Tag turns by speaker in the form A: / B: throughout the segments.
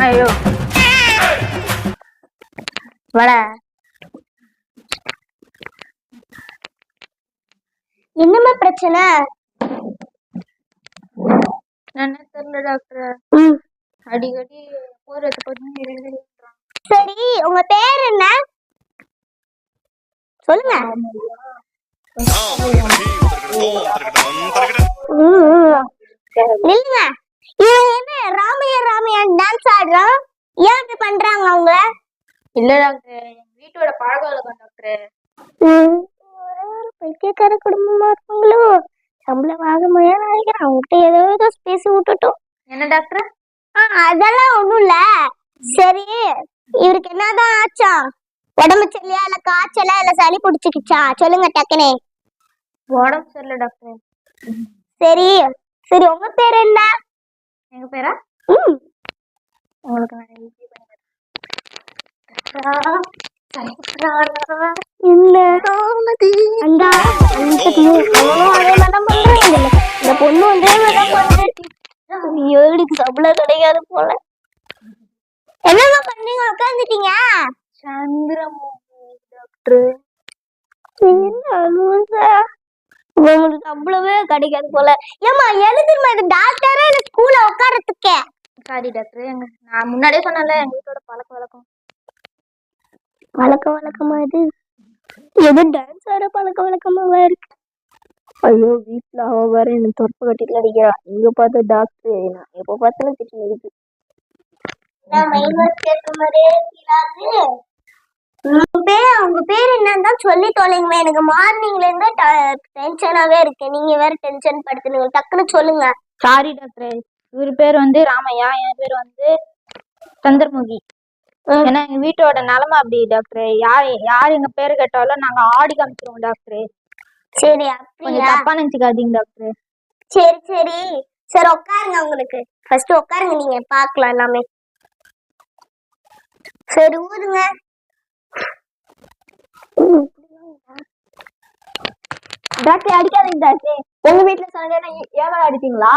A: ஐயோ. வட.
B: என்னம்மா பிரச்சனை?
A: என்ன தெரியல டாக்டர். அடிக்கடி போறது கொஞ்சம்
B: சரி உங்க பேர் என்ன? சொல்லுங்க. நில்லுங்க. இவன் என்ன ராமையா ராமையா டான்ஸ் ஆடுறான் ஏன் இப்படி பண்றாங்க அவங்க?
A: இல்ல டாக்டர் எங்க வீட்டோட பழக்க வழக்கம் டாக்டர்.
B: பைத்தியக்கார குடும்பமா இருப்பாங்களோ? சம்பளம் வாங்க முடியாது நினைக்கிறேன். அவங்ககிட்ட ஏதோ ஏதோ பேசி விட்டுட்டோம்.
A: என்ன டாக்டர்?
B: ஆ, அதெல்லாம் ஒண்ணும் இல்ல. சரி இவருக்கு என்னதான் ஆச்சா? உடம்பு சரியா இல்ல காய்ச்சலா? இல்ல சளி பிடிச்சிக்கிச்சா? சொல்லுங்க டக்குனே.
A: உடம்பு சரியில்ல டாக்டர்.
B: சரி சரி உங்க பேர் என்ன?
A: எங்க பேரா? உங்களுக்கு நான்
B: பண்றாங்க? இல்ல. இந்த பொண்ணு ஐயோ இவளுக்கு சம்பளம் கிடைக்காது போல. என்னம்மா பண்ணீங்க? உட்காந்துட்டீங்க
A: சந்திரமுகி டாக்டர்.
B: என்ன லூசா? உங்களுக்கு சம்பளமே கிடைக்காது போல. ஏமா எழுதுமா இது டாக்டரா இல்ல ஸ்கூல்ல உட்காரத்துக்கே
A: சாரி டாக்டர் எங்க நான் முன்னாடியே சொன்னேன்ல எங்க வீட்டோட பழக்க வழக்கம்.
B: பழக்க வழக்கமா இது? எது டான்ஸ் ஆட பழக்க வழக்கமாவா இருக்கு?
C: ஐயோ வீட்ல அவ வேற என்ன தொற்ப கட்டிட்டு அடிக்கிறா இங்க பார்த்த டாக்டர் நான் எப்ப பார்த்தாலும் திட்டு இருக்கு.
B: உங்க பேர் உங்க பேர் என்னன்னு தான் சொல்லி தொலைங்க எனக்கு மார்னிங்ல இருந்து டென்ஷனாவே இருக்கு. நீங்க வேற டென்ஷன் படுத்துனீங்க. டக்குன்னு சொல்லுங்க.
A: சாரி டாக்டர் இவர் பேர் வந்து ராமையா. என் பேர் வந்து சந்திரமுகி. ஏன்னா எங்க வீட்டோட நிலைமை அப்படி டாக்டர் யார் யார் எங்க பேர் கேட்டாலும் நாங்க ஆடி காமிச்சிருவோம் டாக்டர்
B: சரி
A: கொஞ்சம் தப்பா நினைச்சுக்காதீங்க டாக்டர்
B: சரி சரி. சரி உட்காருங்க உங்களுக்கு. ஃபர்ஸ்ட் உட்காருங்க நீங்க. பார்க்கலாம் எல்லாமே. சரி ஊதுங்க.
A: டாக்டர் அடிக்காதீங்க டாக்டர். உங்க வீட்டுல சொன்னா ஏன் அடிப்பீங்களா?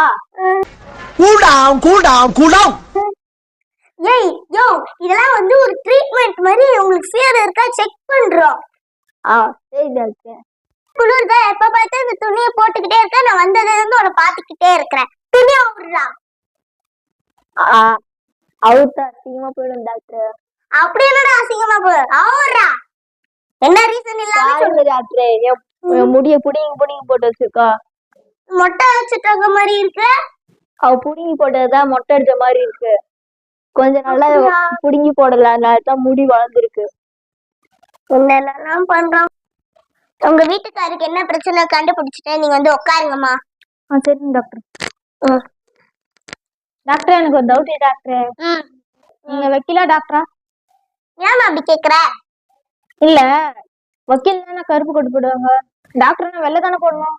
D: Down, cool down.
B: ஏய் யோ இதெல்லாம் வந்து ஒரு ட்ரீட்மெண்ட் மாதிரி உங்களுக்கு ஃபீவர் இருக்கா? செக் பண்றோம்.
A: ஆ சரி டாக்டர்.
B: குளிர்தா எப்ப பார்த்தா இந்த துணியை போட்டுக்கிட்டே இருக்க நான் வந்ததுல இருந்து பாத்துக்கிட்டே இருக்கிறேன். துணியை விடுறா
A: அவுத்தா அசிங்கமா போயிடும் டாக்டர்.
B: அப்படி என்னடா அசிங்கமா போ? ஆவுறா என்ன ரீசன் இல்லாம சொல்லு.
A: டாக்டர் என் முடிய புடிங்கி புடிங்கி போட்டு வச்சிருக்கா.
B: மொட்டை இருக்க மாதிரி இருக்கு.
A: அவ புடுங்கி போட்டதுதான் மொட்டை அடிச்ச மாதிரி இருக்கு. கொஞ்ச நாளா? புடுங்கி போடல. தான் முடி வளர்ந்துருக்கு.
B: என்னெல்லாம் பண்றோம்? உங்க வீட்டுக்காருக்கு என்ன பிரச்சனை? கண்டுபிடிச்சிட்டேன். நீங்க வந்து உட்காருங்கம்மா
A: ஆ சரிங்க டாக்டர். டாக்டர் எனக்கு ஒரு டவுட் டாக்டர். நீங்க வக்கீலா டாக்டரா?
B: ஏமா அப்படி கேக்குற?
A: இல்ல. வக்கீல் தானே கருப்பு கொட்டு போடுவாங்க? டாக்டர்னா வெள்ளை தானே போடணும்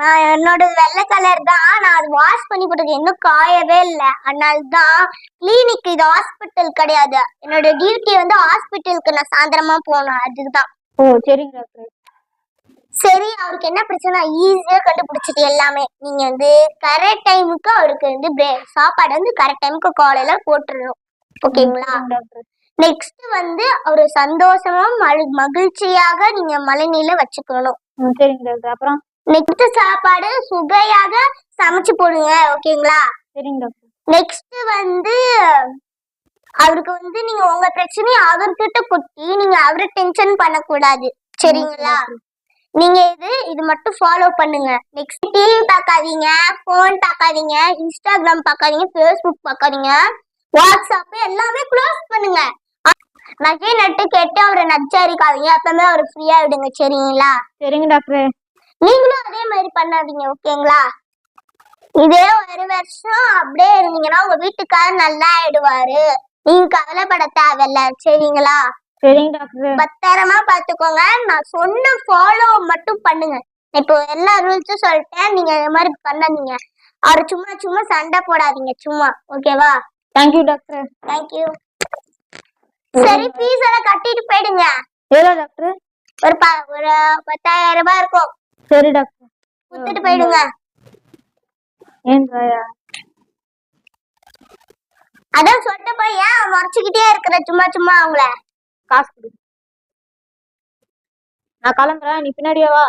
B: நான் என்னோட வெள்ளை கலர் தான். நான் அது வாஷ் பண்ணி போட்டது இன்னும் காயவே இல்லை. அதனால தான் கிளினிக் இது ஹாஸ்பிட்டல் கிடையாது. என்னோட டியூட்டி வந்து ஹாஸ்பிட்டலுக்கு நான் சாயந்தரமா போகணும். அதுதான்
A: ஓ சரிங்க டாக்டர்
B: சரி அவருக்கு என்ன பிரச்சனை? ஈஸியா கண்டுபிடிச்சிட்டு எல்லாமே. நீங்க வந்து கரெக்ட் டைமுக்கு அவருக்கு வந்து சாப்பாடு வந்து கரெக்ட் டைமுக்கு காலையில போட்டுறணும். ஓகேங்களா
A: டாக்டர்
B: நெக்ஸ்ட் வந்து அவரு சந்தோஷமா மகிழ்ச்சியாக நீங்க மழைநீல வச்சுக்கணும்.
A: ம் சரிங்க டாக்டர் அப்புறம்?
B: நெக்ஸ்ட் சாப்பாடு சுவையாக சமைச்சு போடுங்க ஓகேங்களா?
A: சரிங்க டாக்டர்
B: நெக்ஸ்ட் வந்து அவருக்கு வந்து நீங்க உங்க பிரச்சனையை அவர்கிட்ட கொட்டி நீங்க அவரை டென்ஷன் பண்ணக்கூடாது. சரிங்களா? நீங்க இது இது மட்டும் ஃபாலோ பண்ணுங்க. நெக்ஸ்ட் டிவி பார்க்காதீங்க ஃபோன் பார்க்காதீங்க இன்ஸ்டாகிராம் பார்க்காதீங்க ஃபேஸ்புக் பார்க்காதீங்க வாட்ஸ்அப் எல்லாமே க்ளோஸ் பண்ணுங்க. நகை நட்டு கேட்டு அவரை நச்சரிக்காதீங்க. அப்பவே அவரை ஃப்ரீயா விடுங்க சரிங்களா?
A: சரிங்க டாக்டர்.
B: நீங்களும் அதே மாதிரி பண்ணாதீங்க ஓகேங்களா? இதே ஒரு வருஷம் அப்படியே இருந்தீங்கன்னா உங்க வீட்டுக்காரர் நல்லா ஆயிடுவாரு. நீங்க கவலைப்பட தேவையில்ல சரிங்களா?
A: சரிங்க டாக்டர்.
B: பத்திரமா பாத்துக்கோங்க நான் சொன்ன ஃபாலோ மட்டும் பண்ணுங்க. இப்போ எல்லா ரூல்ஸும் சொல்லிட்டேன். நீங்க இந்த மாதிரி பண்ணாதீங்க. அவர் சும்மா சும்மா சண்டை போடாதீங்க சும்மா. ஓகேவா?
A: Thank you doctor.
B: Thank you சரி ஃபீஸ் எல்லாம் கட்டிட்டு போயிடுங்க.
A: எவ்வளோ டாக்டர்
B: ஒரு ப ஒரு பத்தாயிரம் ரூபாய் இருக்கும்.
A: சரி டாக்டர்
B: கொடுத்துட்டு போயிடுங்க.
A: ஏன் ராயா
B: அதான் சொல்லிட்டு ஏன் மறைச்சுக்கிட்டே இருக்கிற? சும்மா சும்மா அவங்கள.
A: காசு கொடு. நான் கிளம்புறேன். நீ பின்னாடியே வா.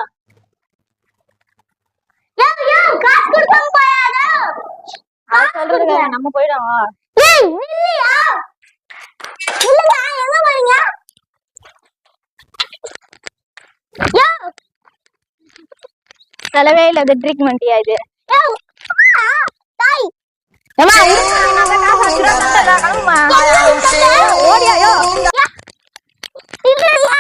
B: யோ யோ காசு கொடுக்காம போயாதோ?
A: நான் நம்ம போயிடும் வா
B: ஏய் இல்லங்க எங்க போறீங்க யோ
A: செலவே இல்ல இது ட்ரீட்மெண்ட்டியா இது
B: யோ ஆ, தாய்
A: ஏமா